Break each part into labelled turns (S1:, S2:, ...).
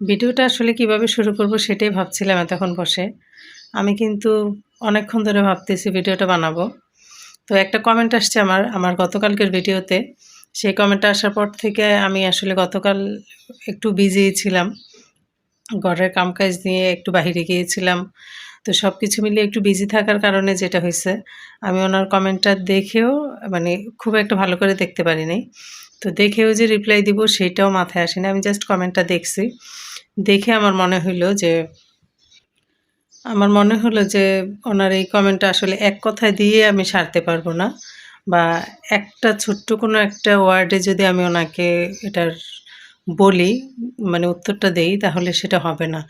S1: ভিডিওটা আসলে কীভাবে শুরু করব সেটাই ভাবছিলাম এতক্ষণ বসে। আমি কিন্তু অনেকক্ষণ ধরে ভাবতেছি ভিডিওটা বানাবো। তো একটা কমেন্ট আসছে আমার, আমার গতকালকের ভিডিওতে। সেই কমেন্টটা আসার পর থেকে আমি আসলে গতকাল একটু বিজি ছিলাম। ঘরের কামকাজ নিয়ে একটু বাহিরে গিয়েছিলাম। তো সব কিছু মিলিয়ে একটু বিজি থাকার কারণে যেটা হয়েছে আমি ওনার কমেন্টটা দেখেও মানে খুব একটা ভালো করে দেখতে পারিনি তো দেখেও যে রিপ্লাই দিব সেটাও মাথায় আসেনি। আমি জাস্ট কমেন্টটা দেখছি। দেখে আমার মনে হইল যে আমার মনে হলো যে ওনার এই কমেন্টটা আসলে এক কথায় দিয়ে আমি সারতে পারব না। বা একটা ছোট্ট কোনো একটা ওয়ার্ডে যদি আমি ওনাকে এটার বলি, মানে উত্তরটা দেই তাহলে সেটা হবে না।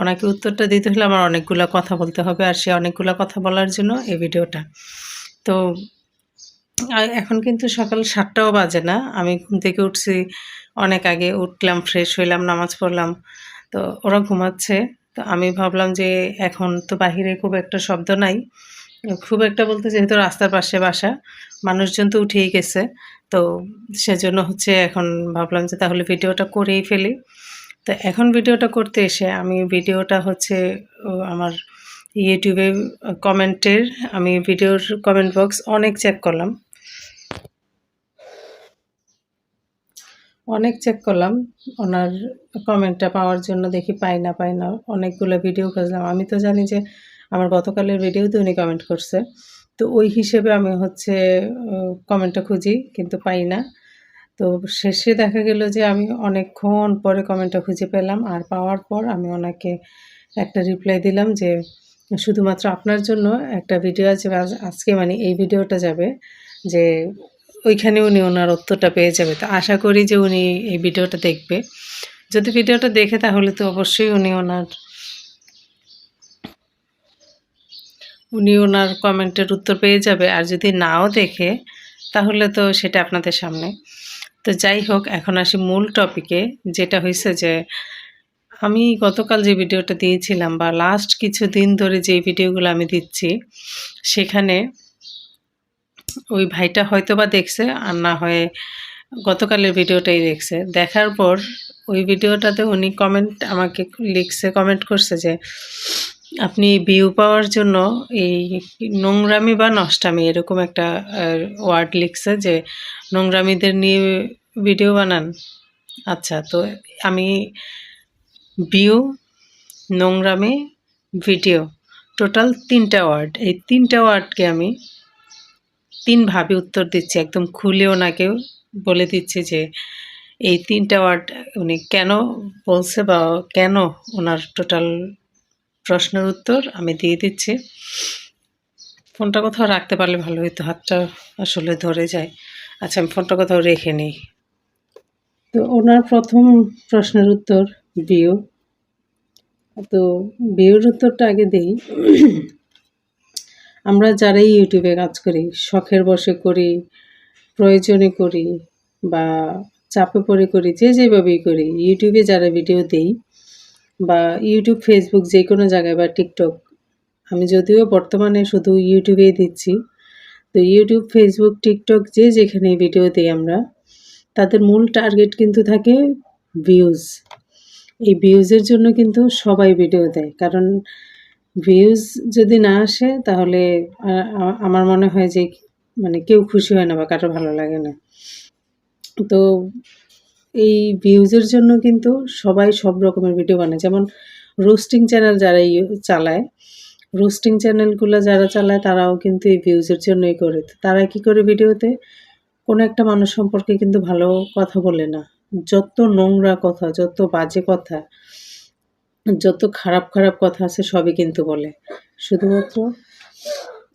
S1: ওনাকে উত্তরটা দিতে হলে আমার অনেকগুলো কথা বলতে হবে। আর সে অনেকগুলো কথা বলার জন্য এই ভিডিওটা। তো এখন কিন্তু সকাল সাতটাও বাজে না। আমি ঘুম থেকে উঠছি অনেক আগে। উঠলাম, ফ্রেশ হইলাম, নামাজ পড়লাম। তো ওরা ঘুমাচ্ছে। তো আমি ভাবলাম যে এখন তো বাহিরে খুব একটা শব্দ নাই। খুব একটা বলতে যেহেতু রাস্তার পাশে বাসা, মানুষজন তো উঠেই গেছে। তো সেজন্য হচ্ছে এখন ভাবলাম যে তাহলে ভিডিওটা করেই ফেলি। তো এখন ভিডিওটা করতে এসে আমি ভিডিওটা হচ্ছে আমার ইউটিউবে কমেন্টের আমি ভিডিওর কমেন্ট বক্স অনেক চেক করলাম। অনেক চেক করলাম। ওনার কমেন্টটা পাওয়ার জন্য দেখি পাই না, পাই না। অনেকগুলো ভিডিও খুঁজলাম। আমি তো জানি যে আমার গতকালের ভিডিওতে উনি কমেন্ট করছে। তো ওই হিসেবে আমি হচ্ছে কমেন্টটা খুঁজি কিন্তু পাই না। তো শেষে দেখা গেল যে আমি অনেকক্ষণ পরে কমেন্টটা খুঁজে পেলাম। আর পাওয়ার পর আমি ওনাকে একটা রিপ্লাই দিলাম যে শুধুমাত্র আপনার জন্য একটা ভিডিও আছে আজকে মানে এই ভিডিওটা যাবে যে ওইখানে উনি ওনার উত্তরটা পেয়ে যাবে। তো আশা করি যে উনি এই ভিডিওটা দেখবে। যদি ভিডিওটা দেখে তাহলে তো অবশ্যই উনি ওনার উনি ওনার কমেন্টের উত্তর পেয়ে যাবে। আর যদি নাও দেখে, তাহলে তো সেটা আপনাদের সামনে। তো যাই হোক, এখন আসি মূল টপিকে যেটা হয়েছে যে, আমি গতকাল যে ভিডিওটা দিয়েছিলাম বা লাস্ট কিছু দিন ধরে যেই ভিডিওগুলো আমি দিচ্ছি, সেখানে ওই ভাইটা হয়তো বা দেখছে আর না হয়ে গতকালের ভিডিওটাই দেখছে। দেখার পর ওই ভিডিওটাতে উনি কমেন্ট আমাকে লিখছে, কমেন্ট করছে যে আপনি ভিউ পাওয়ার জন্য এই নোংরামি বা নষ্টামি এরকম একটা ওয়ার্ড লিখছে যে নোংরামিদের নিয়ে ভিডিও বানান। আচ্ছা তো আমি ভিউ, নোংরামি, ভিডিও টোটাল ৩ টা ওয়ার্ড। এই ৩ টা ওয়ার্ডকে আমি ৩ ভাবে উত্তর দিচ্ছি। একদম খুলে ওনাকে বলে দিচ্ছি যে এই ৩ টা ওয়ার্ড উনি কেন বলছে বা কেন ওনার টোটাল প্রশ্নের উত্তর আমি দিয়ে দিচ্ছি। ফোনটা কোথাও রাখতে পারলে ভালো হইতো। হাতটা আসলে ধরে যায়। আচ্ছা আমি ফোনটা কোথাও রেখে নেই। তো ওনার ১ম প্রশ্নের উত্তর ভিউ। তো ভিউর উত্তরটা আগে দেই। আমরা যারাই ইউটিউবে কাজ করি, শখের বশে করি, প্রয়োজনে করি বা চাপে পড়ে করি, যে যেভাবেই করি, ইউটিউবে যারা ভিডিও দেই বা ইউটিউব ফেসবুক যে কোনো জায়গায় বা টিকটক আমি যদিও বর্তমানে শুধু ইউটিউবেই দিচ্ছি। তো ইউটিউব ফেসবুক টিকটক যে যেখানে ভিডিও দিই আমরা, তাদের মূল টার্গেট কিন্তু থাকে ভিউজ। এই ভিউজের জন্য কিন্তু সবাই ভিডিও দেয়। কারণ ভিউজ যদি না আসে তাহলে আমার মনে হয় যে মানে কেউ খুশি হয় না বা কারও ভালো লাগে না। তো এই ভিউজের জন্য কিন্তু সবাই সব রকমের ভিডিও বানায়। যেমন রোস্টিং চ্যানেল যারা চালায়, রোস্টিং চ্যানেলগুলো যারা চালায় তারাও কিন্তু এই ভিউজের জন্যই করে। তারা কি করে ভিডিওতে? কোনো একটা মানুষ সম্পর্কে কিন্তু ভালো কথা বলে না। যত নোংরা কথা, যত বাজে কথা, যত খারাপ, খারাপ কথা আছে সবই কিন্তু বলে। শুধুমাত্র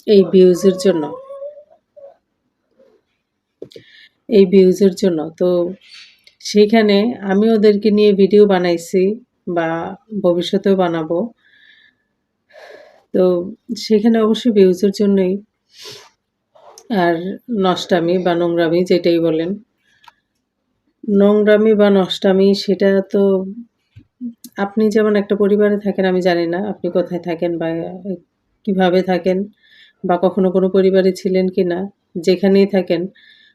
S1: এই ভিউজের জন্য। এই ভিউজের জন্য। তো সেইখানে আমি ওদেরকে নিয়ে ভিডিও বানাইছি বা ভবিষ্যতেও বানাবো। তো সেখানে অবশ্যই ভিউজের জন্যই। আর নষ্টামি বা নোংরামি যেটাই বলেন। নোংরামি বা নষ্টামি সেটা তো আপনি যেমন একটা পরিবারে থাকেন, আমি জানি না আপনি কোথায় থাকেন বা কীভাবে থাকেন বা কখনো কোনো পরিবারে ছিলেন কি না, যেখানেই থাকেন,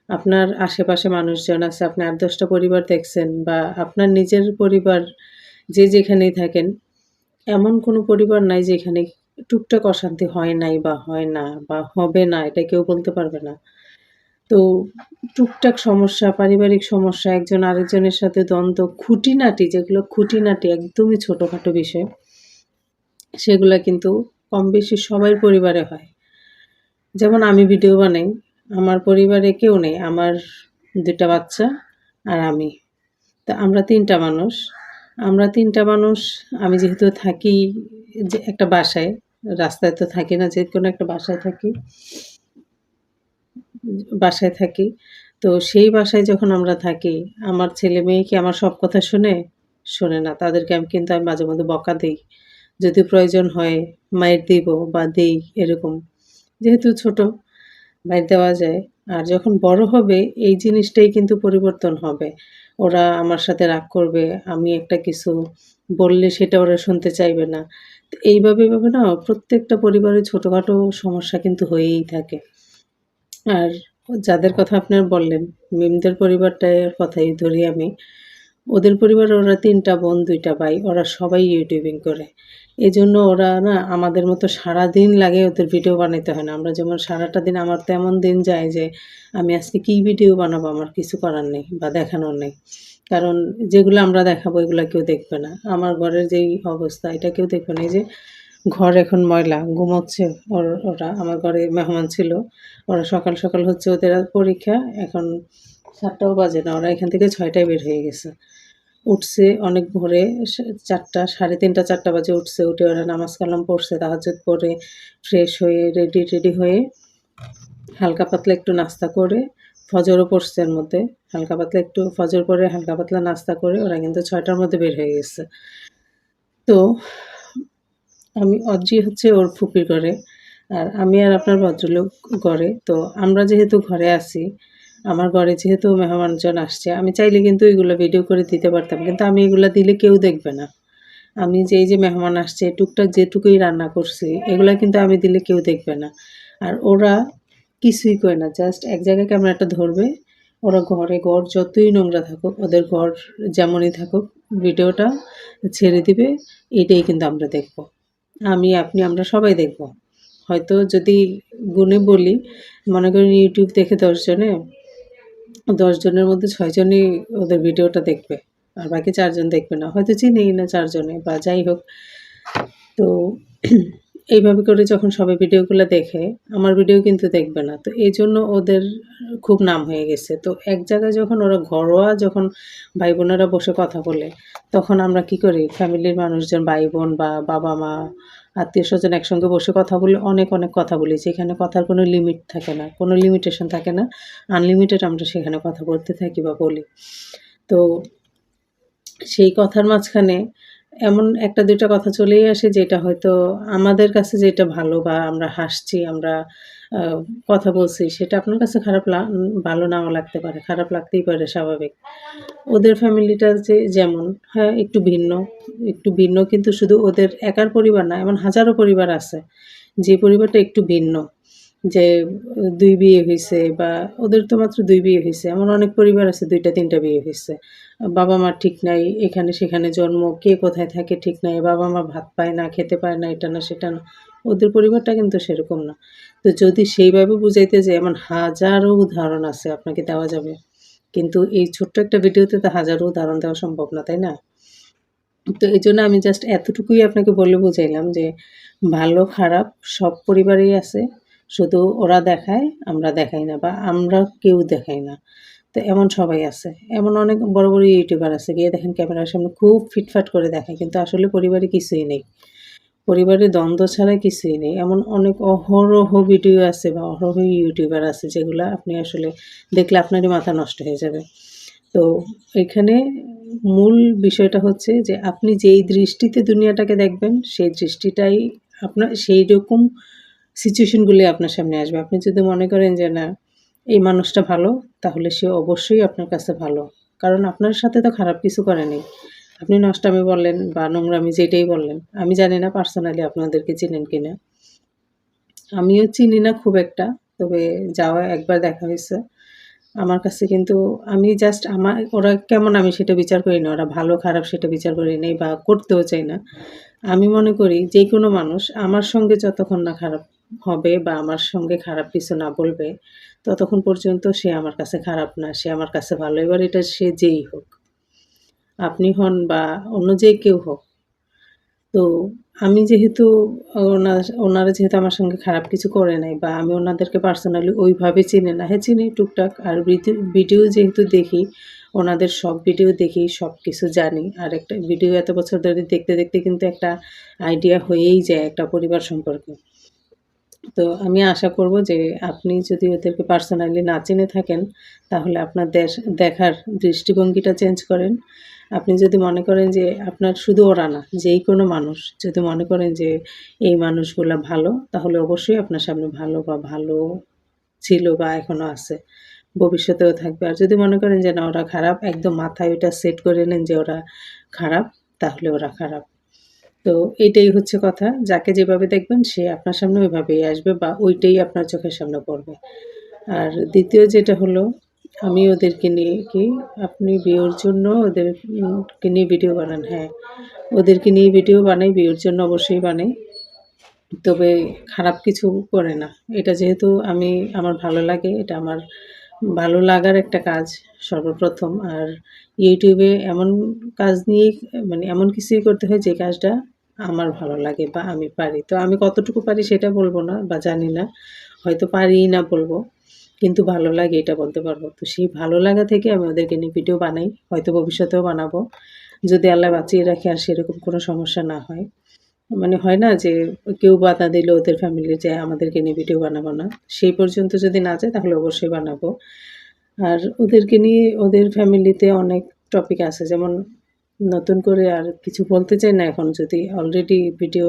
S1: আপনার আশেপাশে মানুষজন আছে। আপনি ৮-১০ পরিবার দেখছেন বা আপনার নিজের পরিবার যে যেখানেই থাকেন, এমন কোনো পরিবার নাই যেখানে টুকটাক অশান্তি হয় নাই বা হয় না বা হবে না, এটা কেউ বলতে পারবে না তো টুকটাক সমস্যা, পারিবারিক সমস্যা, একজন আরেকজনের সাথে দ্বন্দ্ব, খুঁটিনাটি, যেগুলো খুঁটিনাটি একদমই ছোটোখাটো বিষয়, সেগুলো কিন্তু কম বেশি সবাই পরিবারে হয়। যেমন আমি ভিডিও বানাই, আমার পরিবারে কেউ নেই, আমার দুটা বাচ্চা আর আমি। তা আমরা তিনটা মানুষ। আমরা তিনটা মানুষ, আমি যেহেতু থাকি যে একটা বাসায়, রাস্তায় তো থাকি না, যে কোনো একটা বাসায় থাকি বাসায় থাকি। তো সেই বাসায় যখন আমরা থাকি, আমার ছেলে মেয়ে কি আমার সব কথা শুনে? শোনে না। তাদেরকে আমি কিন্তু আমি মাঝে মধ্যে বকা দিই। যদি প্রয়োজন হয়, মায়ের দিব বা দিই এরকম। যেহেতু ছোট, মায়ের দেওয়া যায়। আর যখন বড় হবে, এই জিনিসটাই কিন্তু পরিবর্তন হবে। ওরা আমার সাথে রাগ করবে, আমি একটা কিছু বললে সেটা ওরা শুনতে চাইবে না। এইভাবে এইভাবে না প্রত্যেকটা পরিবারে ছোটোখাটো সমস্যা কিন্তু হয়েই থাকে। আর যাদের কথা আপনার বললেন, মিমদের পরিবারটার কথাই ধরি আমি, ওদের পরিবারে ওরা তিনটা বোন, দুইটা ভাই, ওরা সবাই ইউটিউবিং করে। এই জন্য ওরা না আমাদের মতো সারা দিন লাগে ওদের ভিডিও বানাইতে হয় না। আমরা যেমন সারাটা দিন আমার তেমন দিন যায় যে আমি আজকে কী ভিডিও বানাবো আমার কিছু করার নেই বা দেখানোর নেই। কারণ যেগুলো আমরা দেখাবো এগুলো কেউ দেখবে না। আমার ঘরের যেই অবস্থা এটা কেউ দেখবে না। এই যে ঘর এখন ময়লা, ঘুমোচ্ছে ওর, ওরা, আমার ঘরে মেহমান ছিল। ওরা সকাল সকাল হচ্ছে ওদের পরীক্ষা, এখন সাতটাও বাজে না, ওরা এখান থেকে ছয়টায় বের হয়ে গেছে। উঠছে অনেক ভোরে চারটা, সাড়ে তিনটা, চারটা বাজে উঠছে, উঠে ওরা নামাজ কালাম পড়ছে তাহাজুদ পরে ফ্রেশ হয়ে, রেডি টেডি হয়ে হালকা পাতলা একটু নাস্তা করে, ফজরও পড়ছে এর মধ্যে, হালকা পাতলা একটু ফজর পরে হালকা পাতলা নাস্তা করে, ওরা কিন্তু ছয়টার মধ্যে বের হয়ে গেছে। তো আমি অজি হচ্ছে ওর ফুপির ঘরে, আর আমি আর আপনার ভদ্রলোক ঘরে। তো আমরা যেহেতু ঘরে আছি, আমার ঘরে যেহেতু মেহমানজন আসছে, আমি চাইলে কিন্তু এগুলো ভিডিও করে দিতে পারতাম, কিন্তু আমি এগুলো দিলে কেউ দেখবে না। আমি যেই যে মেহমান আসছে, টুকটাক যেটুকুই রান্না করছি, এগুলো কিন্তু আমি দিলে কেউ দেখবে না। আর ওরা কিছুই করে না জাস্ট এক জায়গায় ক্যামেরাটা ধরবে, ওরা ঘরে ঘর যতই নোংরা থাকুক, ওদের ঘর যেমনই থাকুক ভিডিওটা ছেড়ে দিবে, এটাই কিন্তু আমরা দেখব। আমি, আপনি, আমরা সবাই দেখব। হয়তো যদি গুনে বলি, মনে করেন ইউটিউব দেখে দশজনে দশজনের মধ্যে ছয়জনই ওদের ভিডিওটা দেখবে, আর বাকি চারজন দেখবে না। হয়তো চিনেই না চারজনে বা যাই হোক। তো এইভাবে করে যখন সবাই ভিডিওগুলো দেখে, আমার ভিডিও কিন্তু দেখবে না। তো এই জন্য ওদের খুব নাম হয়ে গেছে। তো এক জায়গায় যখন ওরা ঘরোয়া যখন ভাই বোনেরা বসে কথা বলে, তখন আমরা কি করি, ফ্যামিলির মানুষজন ভাই বোন বা বাবা মা আত্মীয় স্বজন একসঙ্গে বসে কথা বলে অনেক অনেক কথা বলি, যেখানে কথার কোনো লিমিট থাকে না, কোনো লিমিটেশন থাকে না। আনলিমিটেড আমরা সেখানে কথা বলতে থাকি বা বলি। তো সেই কথার মাঝখানে এমন একটা দুইটা কথা চলেই আসে যেটা হয়তো আমাদের কাছে যেটা ভালো বা আমরা হাসছি, আমরা কথা বলছি, সেটা আপনার কাছে খারাপ ভালো নাও লাগতে পারে, খারাপ লাগতেই পারে স্বাভাবিক। ওদের ফ্যামিলিটা যে, যেমন হ্যাঁ একটু ভিন্ন একটু ভিন্ন কিন্তু শুধু ওদের একার পরিবার না, এমন হাজারো পরিবার আছে, যে পরিবারটা একটু ভিন্ন, যে, দুই বিয়ে হয়েছে বা ওদের তো মাত্র দুই বিয়ে হয়েছে এমন অনেক পরিবার আছে, দুইটা তিনটা বিয়ে হয়েছে বাবা মার ঠিক নাই, এখানে সেখানে জন্ম, কে কোথায় থাকে ঠিক নাই বাবা মা ভাত পায় না, খেতে পায় না, এটা না, সেটা না, ওদের পরিবারটা কিন্তু সেরকম না। তো যদি সেইভাবে বুঝাইতে যে এমন হাজারো উদাহরণ আছে, আপনাকে দেওয়া যাবে। কিন্তু এই ছোট্ট একটা ভিডিওতে তো হাজারো উদাহরণ দেওয়া সম্ভব না, তাই না? তো এই জন্য আমি জাস্ট এতটুকুই আপনাকে বলে বুঝাইলাম যে, ভালো, খারাপ সব পরিবারেই আছে। শুধু ওরা দেখায়, আমরা দেখাই না বা আমরা কেউ দেখাই না। তো এমন সবাই আছে। এমন অনেক বড় বড় ইউটিউবার আছে। গিয়ে দেখেন ক্যামেরার সামনে খুব ফিটফাট করে দেখায়, কিন্তু আসলে পরিবারে কিছুই নেই। পরিবারে দ্বন্দ্ব ছাড়া কিছুই নেই। এমন অনেক অহরহ ভিডিও আছে বা অহরহ ইউটিউবার আছে যেগুলো আপনি আসলে দেখলে আপনারই মাথা নষ্ট হয়ে যাবে। তো এখানে মূল বিষয়টা হচ্ছে যে আপনি যেই দৃষ্টিতে দুনিয়াটাকে দেখবেন, সেই দৃষ্টিটাই আপনার সেই রকম সিচুয়েশনগুলি আপনার সামনে আসবে। আপনি যদি মনে করেন যে না এই মানুষটা ভালো, তাহলে সে অবশ্যই আপনার কাছে ভালো। কারণ আপনার সাথে তো খারাপ কিছু করেনি আপনি নষ্টামি বললেন বা নোংরামি যেটাই বললেন, আমি জানি না পার্সোনালি আপনাদেরকে চিনেন কি না আমিও চিনি না খুব একটা, তবে যাওয়া একবার দেখা হয়েছে। আমার কাছে কিন্তু আমি জাস্ট আমার, ওরা কেমন আমি সেটা বিচার করি না, ওরা ভালো খারাপ সেটা বিচার করি নাই বা করতেও চাই না। আমি মনে করি যে কোনো মানুষ আমার সঙ্গে যতক্ষণ না খারাপ হবে বা আমার সঙ্গে খারাপ কিছু না বলবে ততক্ষণ পর্যন্ত সে আমার কাছে খারাপ না, সে আমার কাছে ভালো। এবার এটা সে যেই হোক, আপনি হন বা অন্য যে কেউ হোক, তো আমি যেহেতু ওনার ওনারা যেহেতু আমার সঙ্গে খারাপ কিছু করে নাই বা আমি ওনাদেরকে পার্সোনালি ওইভাবে চিনি না হ্যাঁ চিনি টুকটাক। আর ভিডিও যেহেতু দেখি, ওনাদের সব ভিডিও দেখি, সব কিছু জানি। আর একটা ভিডিও এত বছর ধরে দেখতে দেখতে কিন্তু একটা আইডিয়া হয়েই যায় একটা পরিবার সম্পর্কে। তো আমি আশা করব যে আপনি যদি ওদেরকে পার্সোনালি না চিনে থাকেন, তাহলে আপনার দেশ, দেখার দৃষ্টিভঙ্গিটা চেঞ্জ করেন। আপনি যদি মনে করেন যে আপনার শুধু ওরা না, যেই কোনো মানুষ যদি মনে করেন যে এই মানুষগুলো ভালো, তাহলে অবশ্যই আপনার সামনে ভালো বা ভালো ছিল বা এখনও আছে, ভবিষ্যতেও থাকবে। আর যদি মনে করেন যে না, ওরা খারাপ, একদম মাথায় ওটা সেট করে নেন যে ওরা খারাপ, তাহলে ওরা খারাপ। তো এটাই হচ্ছে কথা। যাকে যেভাবে দেখবেন, সে আপনার সামনে ওইভাবেই আসবে বা ওইটাই আপনার চোখের সামনে পড়বে। আর দ্বিতীয় যেটা হলো, আমি ওদেরকে নিয়ে কি, আপনি বিয়ের জন্য ওদেরকে নিয়ে ভিডিও বানান। হ্যাঁ ওদেরকে নিয়ে ভিডিও বানাই, বিয়ের জন্য অবশ্যই বানাই। তবে খারাপ কিছু করে না। এটা যেহেতু আমি, আমার ভালো লাগে, এটা আমার ভালো লাগার একটা কাজ সর্বপ্রথম। আর ইউটিউবে এমন কাজ নিয়ে মানে এমন কিছুই করতে হয় যে কাজটা আমার ভালো লাগে বা আমি পারি। তো আমি কতটুকু পারি সেটা বলব না বা জানি না। হয়তো পারি না বলব, কিন্তু ভালো লাগে এটা বলতে পারব। তো সেই ভালো লাগা থেকে আমি ওদেরকে নিয়ে ভিডিও বানাই, হয়তো ভবিষ্যতেও বানাবো। যদি আল্লাহ বাঁচিয়ে রাখে আর সেরকম কোনো সমস্যা না হয়। মানে হয় না যে কেউ বাধা দিলে ওদের ফ্যামিলি যে আমাদেরকে নিয়ে ভিডিও বানাবো না। সেই পর্যন্ত যদি না যায় তাহলে অবশ্যই বানাবো। আর ওদেরকে নিয়ে, ওদের ফ্যামিলিতে অনেক টপিক আছে। যেমন নতুন করে আর কিছু বলতে চাই না এখন যদি অলরেডি ভিডিও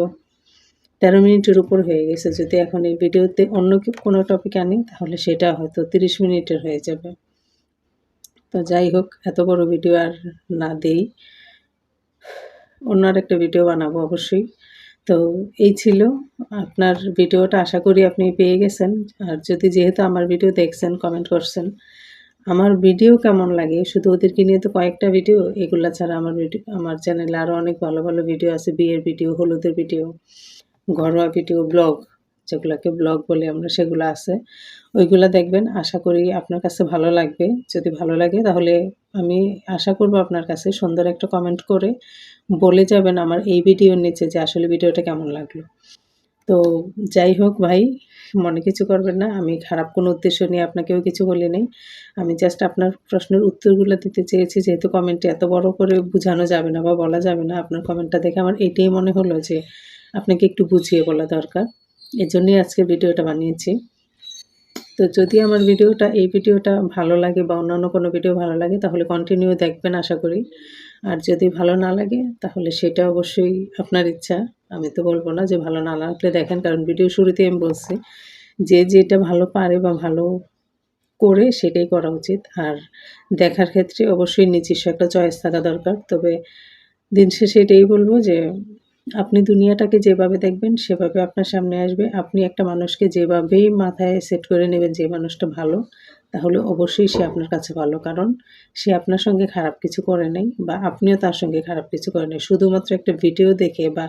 S1: তেরো মিনিটের উপর হয়ে গেছে। যদি এখন এই ভিডিওতে অন্য কোনো টপিক আনি, তাহলে সেটা হয়তো তিরিশ মিনিটের হয়ে যাবে। তো যাই হোক, এত বড় ভিডিও আর না দেই। অন্য একটা ভিডিও বানাবো অবশ্যই। তো এই ছিল আপনার ভিডিওটা আশা করি আপনি পেয়ে গেছেন। আর যদি যেহেতু আমার ভিডিও দেখছেন কমেন্ট করছেন আমার ভিডিও কেমন লাগে? শুধু ওদেরকে নিয়ে তো কয়েকটা ভিডিও এগুলা ছাড়া আমার ভিডিও আমার চ্যানেলে আরও অনেক ভালো ভালো ভিডিও আছে, বিয়ের ভিডিও হলুদের ভিডিও ঘরোয়া ভিডিও ব্লগ যেগুলোকে ব্লগ বলে আমরা সেগুলো আছে। ওইগুলো দেখবেন, আশা করি আপনার কাছে ভালো লাগবে। যদি ভালো লাগে তাহলে আমি আশা করব আপনার কাছে সুন্দর একটা কমেন্ট করে বলে যাবেন আমার এই ভিডিওর নিচে যে আসলে ভিডিওটা কেমন লাগল। তো যাই হোক ভাই মনে কিছু করবেন না। আমি খারাপ কোনো উদ্দেশ্য নিয়ে আপনাকেও কিছু বলি নেই। আমি জাস্ট আপনার প্রশ্নের উত্তরগুলো দিতে চেয়েছি। যেহেতু কমেন্টটি এত বড় করে বোঝানো যাবে না বা বলা যাবে না, আপনার কমেন্টটা দেখে আমার এটাই মনে হলো যে, আপনাকে একটু বুঝিয়ে বলা দরকার। এজন্যই আজকে ভিডিওটা বানিয়েছি। তো যদি আমার ভিডিওটা, এই ভিডিওটা ভালো লাগে বা অন্যান্য কোনো ভিডিও ভালো লাগে, তাহলে কন্টিনিউ দেখবেন আশা করি। আর যদি ভালো না লাগে, তাহলে সেটা অবশ্যই আপনার ইচ্ছা। আমি তো বলব না যে ভালো না লাগলে দেখেন, কারণ ভিডিও শুরুতে আমি বলছি, যে যেটা ভালো পারে বা ভালো করে সেটাই করা উচিত। আর দেখার ক্ষেত্রে অবশ্যই নিজস্ব একটা চয়েস থাকা দরকার। তবে দিন শেষে এটাই বলব যে আপনি দুনিয়াটাকে যেভাবে দেখবেন, সেভাবে আপনার সামনে আসবে। আপনি একটা মানুষকে যেভাবেই মাথায় সেট করে নেবেন যে মানুষটা ভালো, তাহলে অবশ্যই সে আপনার কাছে ভালো। কারণ সে আপনার সঙ্গে খারাপ কিছু করে নাই বা আপনিও তার সঙ্গে খারাপ কিছু করে নাই। শুধুমাত্র একটা ভিডিও দেখে বা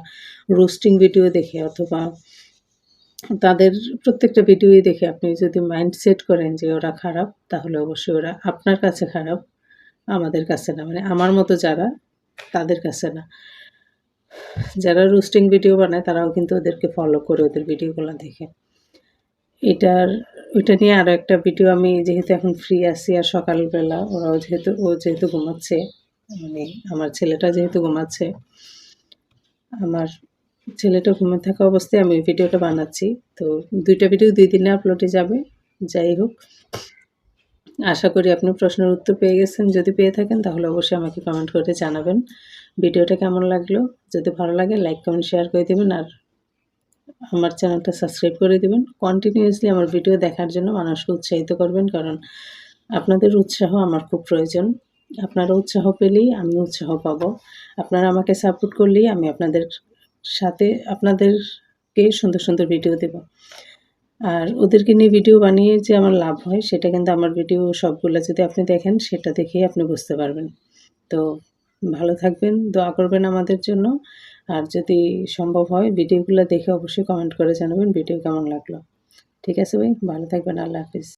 S1: রোস্টিং ভিডিও দেখে অথবা তাদের প্রত্যেকটা ভিডিওই দেখে আপনি যদি মাইন্ড সেট করেন যে ওরা খারাপ, তাহলে অবশ্যই ওরা আপনার কাছে খারাপ, আমাদের কাছে না। মানে আমার মতো যারা, তাদের কাছে না। যারা রোস্টিং ভিডিও বানায়, তারাও কিন্তু ওদেরকে ফলো করে ওদের ভিডিওগুলো দেখে। এটার, ওইটা নিয়ে আরও একটা ভিডিও আমি যেহেতু এখন ফ্রি আছি আর সকালবেলা ওরাও যেহেতু, ও যেহেতু ঘুমাচ্ছে মানে আমার ছেলেটা যেহেতু ঘুমাচ্ছে, আমার ছেলেটা ঘুমে থাকা অবস্থায় আমি ভিডিওটা বানাচ্ছি। তো দুইটা ভিডিও দুই দিনে আপলোডে যাবে, যাই হোক। আশা করি আপনি প্রশ্নের উত্তর পেয়ে গেছেন। যদি পেয়ে থাকেন, তাহলে অবশ্যই আমাকে কমেন্ট করে জানাবেন। ভিডিওটা কেমন লাগল? যদি ভালো লাগে লাইক কমেন্ট শেয়ার করে দেবেন আর আমার চ্যানেলটা সাবস্ক্রাইব করে দেবেন। কন্টিনিউয়াসলি আমার ভিডিও দেখার জন্য মানুষকে উৎসাহিত করবেন কারণ আপনাদের উৎসাহ আমার খুব প্রয়োজন। আপনারা উৎসাহ পেলেই আমি উৎসাহ পাবো। আপনারা আমাকে সাপোর্ট করলেই আমি আপনাদের সাথে আপনাদেরকে সুন্দর সুন্দর ভিডিও দেব। আর ওদেরকে নিয়ে ভিডিও বানিয়ে যে আমার লাভ হয়, সেটা কিন্তু আমার ভিডিও সবগুলো যদি আপনি দেখেন, সেটা দেখেই আপনি বুঝতে পারবেন। তো ভালো থাকবেন, দোয়া করবেন আমাদের জন্য। আর যদি সম্ভব হয়, ভিডিওগুলো দেখে অবশ্যই কমেন্ট করে জানাবেন, ভিডিও কেমন লাগল। ঠিক আছে ভাই, ভালো থাকবেন, আল্লাহ হাফিজ।